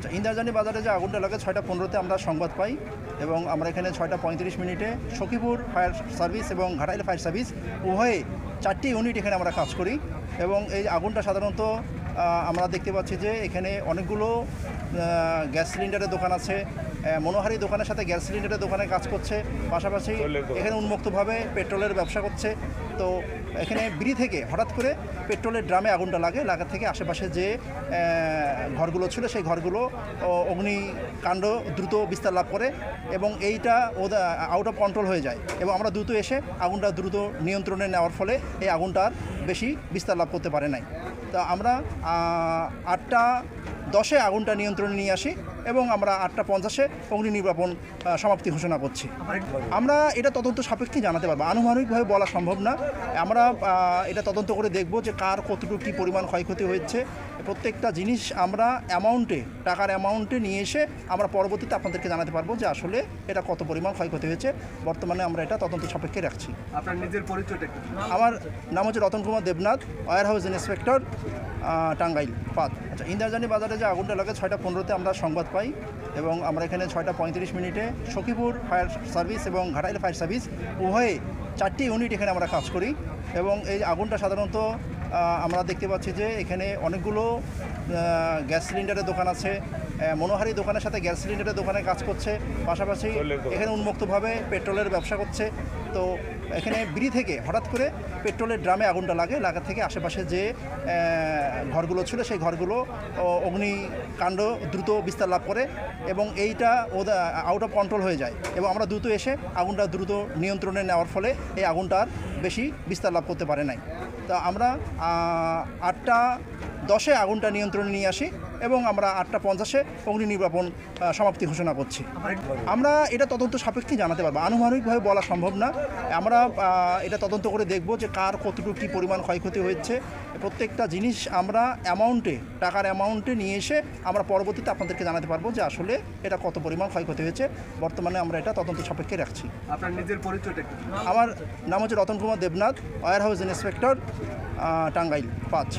আচ্ছা ইন্দ্রাজানি বাজারে যে আগুনটা লাগে ছয়টা পনেরোতে আমরা সংবাদ পাই এবং আমরা এখানে ছয়টা পঁয়ত্রিশ মিনিটে সখীপুর ফায়ার সার্ভিস এবং ঘাটাইল ফায়ার সার্ভিস উভয়ে চারটি ইউনিট এখানে আমরা কাজ করি এবং এই আগুনটা সাধারণত আমরা দেখতে পাচ্ছি যে এখানে অনেকগুলো গ্যাস সিলিন্ডারের দোকান আছে মনোহারি দোকানের সাথে গ্যাস সিলিন্ডারের দোকানে কাজ করছে পাশাপাশি এখানে উন্মুক্তভাবে পেট্রোলের ব্যবসা করছে তো এখানে বিড়ি থেকে হঠাৎ করে পেট্রোলের ড্রামে আগুনটা লাগে লাগা থেকে আশেপাশে যে ঘরগুলো ছিল সেই ঘরগুলো অগ্নিকাণ্ড দ্রুত বিস্তার লাভ করে এবং এইটা আউট অফ কন্ট্রোল হয়ে যায় এবং আমরা দ্রুত এসে আগুনটা দ্রুত নিয়ন্ত্রণে নেওয়ার ফলে এই আগুনটা বেশি বিস্তার লাভ করতে পারে নাই। তো আমরা আটটা দশে আগুনটা নিয়ন্ত্রণে নিয়ে আসি এবং আমরা আটটা পঞ্চাশে অগ্নি নির্বাপন সমাপ্তি ঘোষণা করছি। আমরা এটা তদন্ত সাপেক্ষে জানাতে পারব। আনুমানিকভাবে বলা সম্ভব না। আমরা এটা তদন্ত করে দেখব যে কার কতটুকু কী পরিমাণ ক্ষয়ক্ষতি হয়েছে। প্রত্যেকটা জিনিস আমরা অ্যামাউন্টে টাকার অ্যামাউন্টে নিয়ে এসে আমরা পরবর্তীতে আপনাদেরকে জানাতে পারব যে আসলে এটা কত পরিমাণ ক্ষয়ক্ষতি হয়েছে। বর্তমানে আমরা এটা তদন্ত সাপেক্ষে রাখছি। আপনার নিজের পরিচয়টা আমার নাম হচ্ছে Ratan Kumar Debnath warehouse inspector Tangail পাত। আচ্ছা ইন্দ্রাজানি বাজারে যে আগুনটা লাগে, ছয়টা পনেরোতে আমরা সংবাদ পাই এবং আমরা এখানে ছয়টা পঁয়ত্রিশ মিনিটে সখীপুর ফায়ার সার্ভিস এবং ঘাটাইল ফায়ার সার্ভিস উভয়ে চারটি ইউনিট এখানে আমরা কাজ করি এবং এই আগুনটা সাধারণত আমরা দেখতে পাচ্ছি যে এখানে অনেকগুলো গ্যাস সিলিন্ডারের দোকান আছে। মনোহারি দোকানের সাথে গ্যাস সিলিন্ডারের দোকানে কাজ করছে। পাশাপাশি এখানে উন্মুক্তভাবে পেট্রোলের ব্যবসা করছে। তো এখানে বিড়ি থেকে হঠাৎ করে পেট্রোলের ড্রামে আগুনটা লাগে। লাগা থেকে আশেপাশে যে ঘরগুলো ছিল সেই ঘরগুলো অগ্নিকাণ্ড দ্রুত বিস্তার লাভ করে এবং এইটা ওদের আউট অফ কন্ট্রোল হয়ে যায় এবং আমরা দ্রুত এসে আগুনটা দ্রুত নিয়ন্ত্রণে নেওয়ার ফলে এই আগুনটা বেশি বিস্তার লাভ করতে পারে নাই। তা আমরা আটটা দশে আগুনটা নিয়ন্ত্রণে নিয়ে আসি। এবং আমরা আটটা পঞ্চাশে অগ্নি নির্বাপন সমাপ্তি ঘোষণা করছি। আমরা এটা তদন্ত সাপেক্ষে জানাতে পারব। আনুমানিকভাবে বলা সম্ভব না। আমরা এটা তদন্ত করে দেখব যে কার কতটুকু কী পরিমাণ ক্ষয়ক্ষতি হয়েছে। প্রত্যেকটা জিনিস আমরা অ্যামাউন্টে টাকার অ্যামাউন্টে নিয়ে এসে আমরা পরবর্তীতে আপনাদেরকে জানাতে পারব যে আসলে এটা কত পরিমাণ ক্ষয়ক্ষতি হয়েছে। বর্তমানে আমরা এটা তদন্ত সাপেক্ষে রাখছি। আপনার নিজের পরিচয়টা আমার নাম হচ্ছে Ratan Kumar Debnath warehouse inspector Tangail পাঁচ।